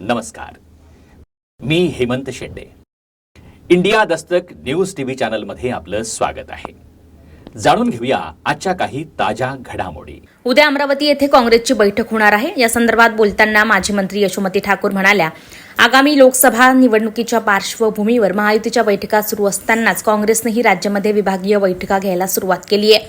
नमस्कार. मी Hemant Shende. India Dastak news TV चॅनलमध्ये आपलं स्वागत आहे. जाणून घेऊया आजच्या काही ताज्या घडामोडी. उद्या अमरावती येथे काँग्रेसची बैठक होणार आहे. या संदर्भात बोलताना माजी मंत्री यशोमती ठाकूर म्हणाल्या आगामी लोकसभा निवडणुकीच्या पार्श्वभूमीवर महायुतीच्या बैठका सुरू असतानाच काँग्रेसनंही राज्यामध्ये विभागीय बैठका घ्यायला सुरुवात केली आहे.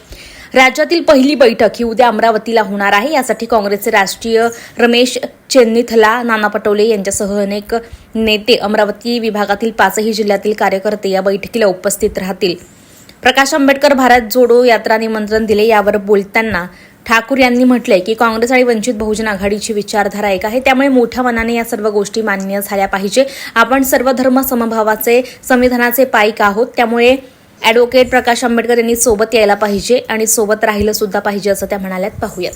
राज्यातील पहिली बैठक ही उद्या अमरावतीला होणार आहे. यासाठी काँग्रेसचे राष्ट्रीय रमेश चेन्निथला नाना पटोले यांच्यासह अनेक नेते अमरावती विभागातील पाचही जिल्ह्यातील कार्यकर्ते या बैठकीला उपस्थित राहतील. प्रकाश आंबेडकर भारत जोडो यात्रा निमंत्रण दिले यावर बोलताना ठाकूर यांनी म्हटलंय की काँग्रेस आणि वंचित बहुजन आघाडीची विचारधारा एक आहे. त्यामुळे मोठ्या मनाने या सर्व गोष्टी मान्य झाल्या पाहिजे. आपण सर्व धर्म समभावाचे संविधानाचे पाईक आहोत. त्यामुळे ॲडव्होकेट प्रकाश आंबेडकर यांनी सोबत यायला पाहिजे आणि सोबत राहिलं सुद्धा पाहिजे असं त्या म्हणाल्यात. पाहूयात.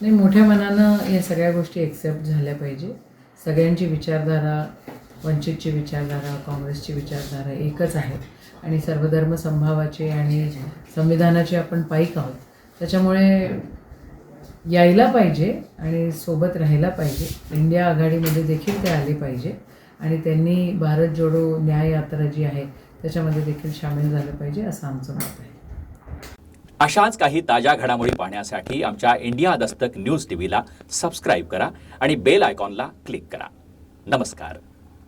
नाही मोठ्या मनानं या सगळ्या गोष्टी एक्सेप्ट झाल्या पाहिजे. सगळ्यांची विचारधारा वंचितची विचारधारा काँग्रेसची विचारधारा एकच आहे. आणि सर्वधर्म संभावाचे आणि संविधानाची आपण पाईक आहोत. त्याच्यामुळे यायला पाहिजे आणि सोबत राहायला पाहिजे. इंडिया आघाडीमध्ये देखील ते आले पाहिजे. आणि त्यांनी भारत जोडो न्याय यात्रा जी आहे त्याच्यामध्ये देखील सामील झालं पाहिजे असं आमचं मत आहे. अशाच काही ताज्या घडामोडी पाहण्यासाठी आमच्या इंडिया दस्तक न्यूज टीव्हीला सबस्क्राईब करा आणि बेल आयकॉनला क्लिक करा. नमस्कार.